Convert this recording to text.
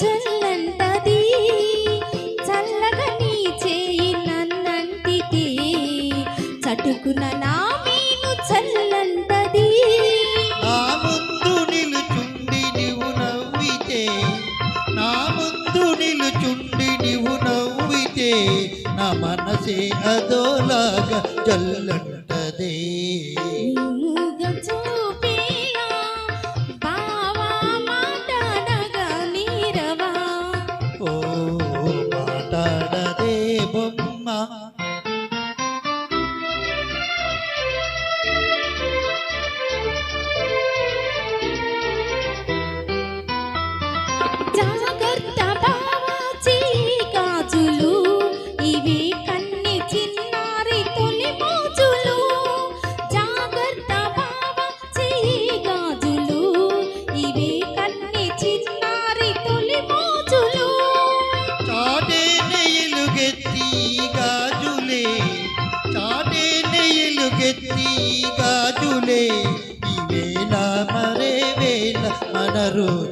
చల్లంటది చల్లగా నీ చేయి నన్నంటికి చటుకున నా మీను చల్లంటది నా ముందు నిలుచుండి నీవు నవ్వితే నా ముందు నిలుచుండి నీవు నవ్వితే నా మనసే అదోలాగా చల్లంటదే ఓ మాట్లాడదే బొమ్మ. చాలా ఎలుగెత్తి గాజులే చాటేన ఎలుగెత్తి గాజులే ఈ వేళ మరే వేళ మన రోజు